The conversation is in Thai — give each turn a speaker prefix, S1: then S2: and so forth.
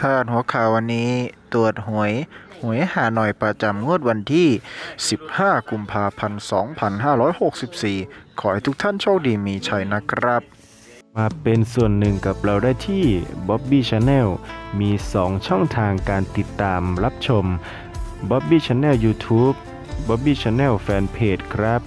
S1: พาดหัวข่าววันนี้ตรวจหวย หวยหาหน่อยประจำงวดวันที่ 15 กุมภาพันธ์ 2564 ขอให้ทุกท่านโชคดีมีชัยนะครับ
S2: มาเป็นส่วนหนึ่งกับเราได้ที่ Bobby Channel มี 2 ช่องทางการติดตามรับชม Bobby Channel YouTube Bobby Channel Fanpage ครับ